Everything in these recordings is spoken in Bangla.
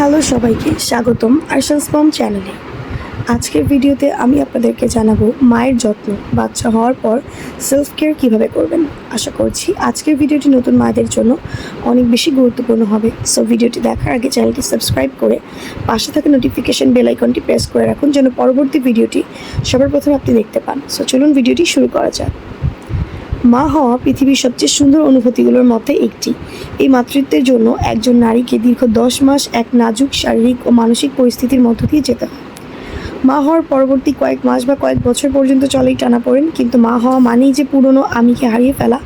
হ্যালো সবাইকে স্বাগতম আরশাস মম চ্যানেলে। আজকের ভিডিওতে আমি আপনাদেরকে জানাব মায়ের যত্ন, বাচ্চা হওয়ার পর সেলফ কেয়ার কীভাবে করবেন। আশা করছি আজকের ভিডিওটি নতুন মায়েদের জন্য অনেক বেশি গুরুত্বপূর্ণ হবে। সো ভিডিওটি দেখার আগে চ্যানেলটি সাবস্ক্রাইব করে পাশে থাকা নোটিফিকেশান বেল আইকনটি প্রেস করে রাখুন, যেন পরবর্তী ভিডিওটি সবার প্রথমে আপনি দেখতে পান। সো চলুন ভিডিওটি শুরু করা যাক। মা হওয়া পৃথিবীর সবচেয়ে সুন্দর অনুভূতিগুলোর মধ্যে একটি। এই মাতৃত্বের জন্য একজন নারীকে দীর্ঘ দশ মাস এক নাজুক শারীরিক ও মানসিক পরিস্থিতির মধ্য দিয়ে যেতে হয়। মা হওয়ার পরবর্তী কয়েক মাস বা কয়েক বছর পর্যন্ত চলেই টানা পড়েন, কিন্তু মা হওয়া মানেই যে পুরনো আমিকে হারিয়ে ফেলা,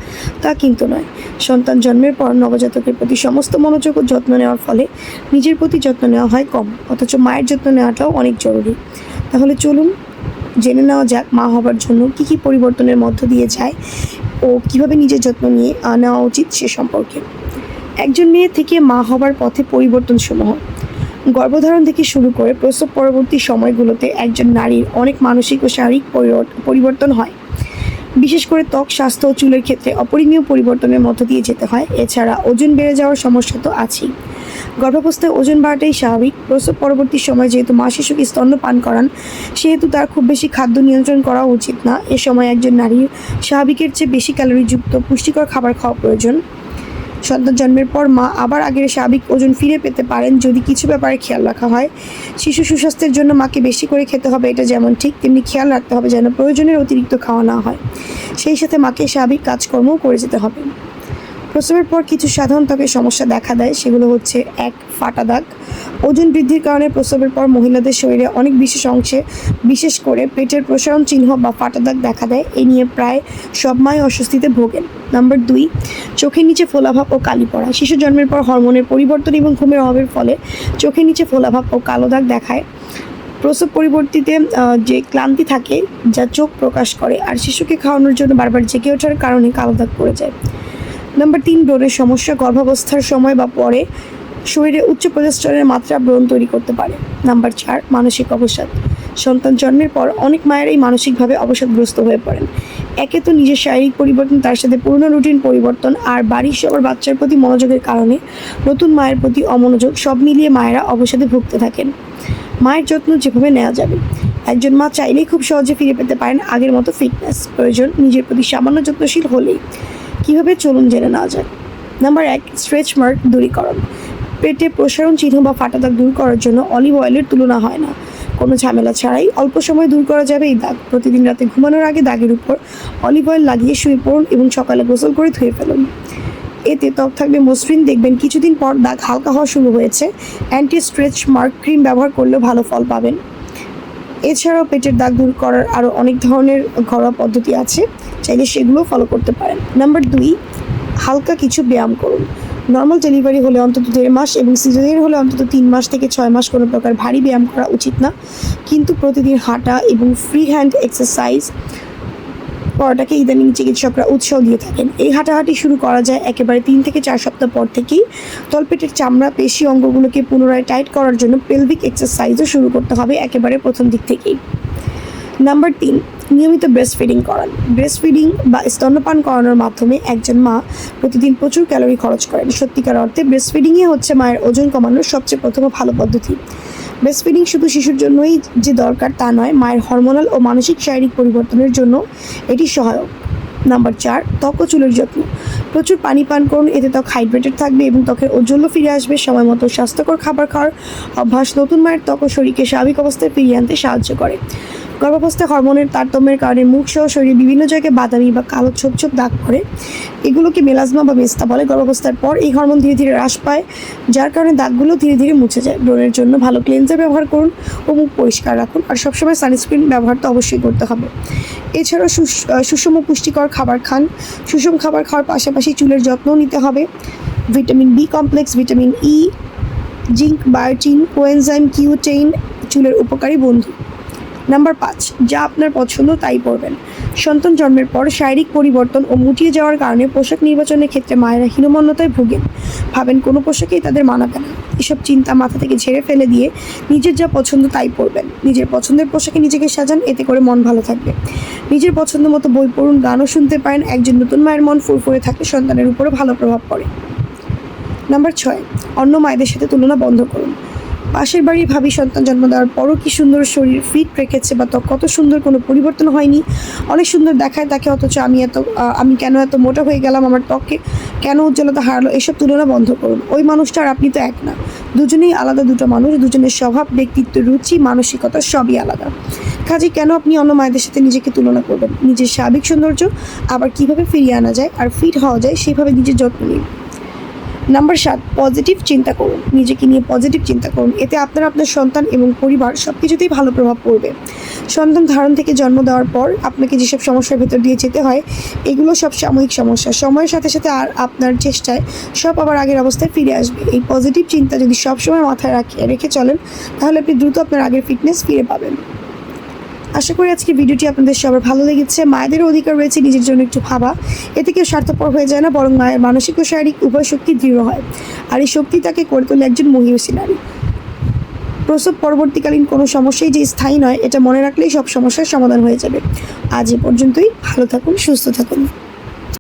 তা কিন্তু নয়। সন্তান জন্মের পর নবজাতকের প্রতি সমস্ত মনোযোগ ও যত্ন নেওয়ার ফলে নিজের প্রতি যত্ন নেওয়া হয় কম, অথচ মায়ের যত্ন নেওয়াটাও অনেক জরুরি। তাহলে চলুন, জেনে নেওয়া যাক মা হবার জন্য কী কী পরিবর্তনের মধ্য দিয়ে যায় ও কীভাবে নিজের যত্ন নিয়ে আনা উচিত সে সম্পর্কে। একজন মেয়ে থেকে মা হবার পথে পরিবর্তন সমূহ গর্ভধারণ থেকে শুরু করে প্রসব পরবর্তী সময়গুলোতে একজন নারীর অনেক মানসিক ও শারীরিক পরিবর- পরিবর্তন হয়। বিশেষ করে ত্বক, স্বাস্থ্য ও চুলের ক্ষেত্রে অপরিমীয় পরিবর্তনের মধ্য দিয়ে যেতে হয়। এছাড়া ওজন বেড়ে যাওয়ার সমস্যা তো আছেই। গর্ভাবস্থায় ওজন বাড়াটাই স্বাভাবিক। প্রসব পরবর্তী সময় যেহেতু মা শিশুকে স্তন্য পান করান, সেহেতু তার খুব বেশি খাদ্য নিয়ন্ত্রণ করা উচিত না। এ সময় একজন নারীর স্বাভাবিকের চেয়ে বেশি ক্যালোরিযুক্ত, পুষ্টিকর খাবার খাওয়া প্রয়োজন। সন্তান জন্মের পর মা আবার আগের স্বাভাবিক ওজন ফিরে পেতে পারেন যদি কিছু ব্যাপারে খেয়াল রাখা হয়। শিশু সুস্বাস্থ্যের জন্য মাকে বেশি করে খেতে হবে, এটা যেমন ঠিক, তেমনি খেয়াল রাখতে হবে যেন প্রয়োজনের অতিরিক্ত খাওয়া না হয়। সেই সাথে মাকে স্বাভাবিক কাজকর্মও করে যেতে হবে। প্রসবের পর কিছু সাধারণ ত্বকের সমস্যা দেখা দেয়, সেগুলো হচ্ছে এক, ফাটা দাগ। ওজন বৃদ্ধির কারণে প্রসবের পর মহিলাদের শরীরে অনেক বিশেষ অংশে, বিশেষ করে পেটের প্রসারণ চিহ্ন বা ফাটা দাগ দেখা দেয় এই নিয়ে প্রায় সব মাই অস্বস্তিতে ভোগেন। নাম্বার দুই, চোখের নিচে ফোলাভাব ও কালি পড়া। শিশু জন্মের পর হরমোনের পরিবর্তন এবং ঘুমের অভাবের ফলে চোখের নিচে ফোলাভাব ও কালো দাগ দেখায়। প্রসব পরিবর্তিতে যে ক্লান্তি থাকে, যা চোখ প্রকাশ করে, আর শিশুকে খাওয়ানোর জন্য বারবার জেগে ওঠার কারণে কালো দাগ পড়ে যায়। নাম্বার তিন ব্রণের সমস্যা, গর্ভাবস্থার সময় বা পরে শরীরে উচ্চ প্রজেস্টরের মাত্রা ব্রণ তৈরি করতে পারে। নাম্বার চার, মানসিক অবসাদ। সন্তান জন্মের পর অনেক মায়েরাই মানসিকভাবে অবসাদগ্রস্ত হয়ে পড়েন। একে তো নিজের শারীরিক পরিবর্তন, তার সাথে পুরনো রুটিন পরিবর্তন আর বাড়ির সবার বাচ্চার প্রতি মনোযোগের কারণে নতুন মায়ের প্রতি অমনোযোগ সব মিলিয়ে মায়েরা অবসাদে ভুগতে থাকেন। মায়ের যত্ন যেভাবে নেওয়া যাবে। একজন মা চাইলেই খুব সহজে ফিরে পেতে পারেন আগের মতো ফিটনেস প্রয়োজন নিজের প্রতি সামান্য যত্নশীল হলেই। কীভাবে চলুন জেনে নেওয়া যায়। নাম্বার এক স্ট্রেচ মার্ক দূরীকরণ। পেটে প্রসারণ চিহ্ন বা ফাটা দাগ দূর করার জন্য অলিভ অয়েলের তুলনা হয় না। কোনো ঝামেলা ছাড়াই অল্প সময় দূর করা যাবে এই দাগ। প্রতিদিন রাতে ঘুমানোর আগে দাগের উপর অলিভ অয়েল লাগিয়ে শুয়ে পড়ুন এবং সকালে গোসল করে ধুয়ে ফেলুন। এতে ত্বক থাকবে মসৃণ। দেখবেন কিছুদিন পর দাগ হালকা হওয়া শুরু হয়েছে। অ্যান্টি স্ট্রেচ মার্ক ক্রিম ব্যবহার করলেও ভালো ফল পাবেন। এছাড়াও পেটের দাগ দূর করার আরও অনেক ধরনের ঘরোয়া পদ্ধতি আছে। চাইলে সেগুলো ফলো করতে পারেন। নাম্বার দুই, হালকা কিছু ব্যায়াম করুন। নর্মাল ডেলিভারি হলে অন্তত দেড় মাস এবং সিজারিয়ান হলে অন্তত তিন মাস থেকে ছয় মাস কোনো প্রকার ভারী ব্যায়াম করা উচিত না। কিন্তু প্রতিদিন হাঁটা এবং ফ্রি হ্যান্ড এক্সারসাইজ করাটাকে ইদানিং চিকিৎসকরা উৎসাহ দিয়ে থাকেন। এই হাঁটাহাঁটি শুরু করা যায় একেবারে তিন থেকে চার সপ্তাহ পর থেকেই। তলপেটের চামড়া, পেশি অঙ্গগুলোকে পুনরায় টাইট করার জন্য পেলভিক এক্সারসাইজও শুরু করতে হবে একেবারে প্রথম দিক থেকেই। নাম্বার তিন, নিয়মিত ব্রেস্ট ফিডিং করান। ব্রেস্ট ফিডিং বা স্তন্যপান করানোর মাধ্যমে একজন মা প্রতিদিন প্রচুর ক্যালোরি খরচ করেন। সত্যিকার অর্থে ব্রেস্ট ফিডিংই হচ্ছে মায়ের ওজন কমানোর সবচেয়ে প্রথম ভালো পদ্ধতি। ব্রেস্ট ফিডিং শুধু শিশুর জন্যই যে দরকার তা নয়, মায়ের হরমোনাল ও মানসিক শারীরিক পরিবর্তনের জন্য এটি সহায়ক। নাম্বার চার, ত্বক ও চুলের যত্ন। প্রচুর পানি পান করুন, এতে ত্বক হাইড্রেটেড থাকবে এবং ত্বকের ঔজ্জ্বল্য ফিরে আসবে, সময় মতো স্বাস্থ্যকর খাবার খাওয়ার অভ্যাস নতুন মায়ের ত্বক ও শরীরকে স্বাভাবিক অবস্থায় ফিরিয়ে আনতে সাহায্য করে। গর্ভাবস্থায় হরমোনের তারতম্যের কারণে মুখ সহ শরীরে বিভিন্ন জায়গায় বাদামি বা কালো ছোপ ছোপ দাগ পড়ে। এগুলোকে মেলাজমা বা মেস্তা বলে। গর্ভাবস্থার পর এই হরমোন ধীরে ধীরে হ্রাস পায়, যার কারণে দাগগুলো ধীরে ধীরে মুছে যায়। ব্রণের জন্য ভালো ক্লেন্সার ব্যবহার করুন ও মুখ পরিষ্কার রাখুন। আর সবসময় সানস্ক্রিন ব্যবহার তো অবশ্যই করতে হবে। এছাড়াও সুষ- সুষম পুষ্টিকর খাবার খান। সুষম খাবার খাওয়ার পাশাপাশি চুলের যত্ন নিতে হবে। Vitamin B complex vitamin E zinc biotin coenzyme কিউটেইন চুলের উপকারী বন্ধু। নাম্বার পাঁচ, যা আপনার পছন্দ তাই পরবেন। সন্তান জন্মের পর শারীরিক পরিবর্তন ও মুটিয়ে যাওয়ার কারণে পোশাক নির্বাচনের ক্ষেত্রে মায়েরা হীনমন্যতায় ভুগেন। ভাবেন কোনো পোশাকেই তাদের মানাবে না। এসব চিন্তা মাথা থেকে ঝেড়ে ফেলে দিয়ে নিজের যা পছন্দ তাই পরবেন। নিজের পছন্দের পোশাকে নিজেকে সাজান, এতে করে মন ভালো থাকবে। নিজের পছন্দ মতো বই পড়ুন, গানও শুনতে পারেন, একজন নতুন মায়ের মন ফুরফুরে থাকলে সন্তানের উপরে ভালো প্রভাব পড়ে। নাম্বার ছয়, অন্য মায়েদের সাথে তুলনা বন্ধ করুন। পাশের বাড়ির ভাবি সন্তান জন্ম দেওয়ার পরও কি সুন্দর শরীর ফিট রেখেছে বা কত সুন্দর কোনো পরিবর্তন হয়নি। অনেক সুন্দর দেখায় তাকে, অথচ আমি এত আমি কেন এত মোটা হয়ে গেলাম, আমার ত্বকে কেন উজ্জ্বলতা হারালো, এসব তুলনা বন্ধ করুন। ওই মানুষটা আর আপনি তো এক না। দুজনেই আলাদা দুটো মানুষ, দুজনের স্বভাব, ব্যক্তিত্ব, রুচি, মানসিকতা সবই আলাদা। কাজে কেন আপনি অন্য মায়েদের সাথে নিজেকে তুলনা করবেন? নিজের স্বাভাবিক সৌন্দর্য আবার কীভাবে ফিরিয়ে আনা যায় আর ফিট হওয়া যায়, সেভাবে নিজের যত্ন নিন। নাম্বার সাত, পজিটিভ চিন্তা করুন। নিজেকে নিয়ে পজিটিভ চিন্তা করুন। এতে আপনার আপনার সন্তান এবং পরিবার সব কিছুতেই ভালো প্রভাব পড়বে। সন্তান ধারণ থেকে জন্ম দেওয়ার পর আপনাকে যেসব সমস্যার ভেতর দিয়ে যেতে হয়, এগুলো সব সাময়িক সমস্যা। সময়ের সাথে সাথে আর আপনার চেষ্টায় সব আবার আগের অবস্থায় ফিরে আসবে। এই পজিটিভ চিন্তা যদি সবসময় মাথায় রাখে, রেখে চলেন, তাহলে আপনি দ্রুত আপনার আগের ফিটনেস ফিরে পাবেন। আশা করি আজকে ভিডিওটি আপনাদের সবার ভালো লেগেছে। মায়েদেরও অধিকার রয়েছে, নিজের জন্য একটু ভাবা। এতে কেউ স্বার্থপর হয়ে যায় না, বরং মায়ের মানসিক ও শারীরিক উভয় শক্তি দৃঢ় হয়। আর এই শক্তি তাকে করে তোলে একজন মহিষী নারী। প্রসব পরবর্তীকালীন কোনো সমস্যাই যে স্থায়ী নয়, এটা মনে রাখলেই সব সমস্যার সমাধান হয়ে যাবে। আজ এ পর্যন্তই, ভালো থাকুন, সুস্থ থাকুন।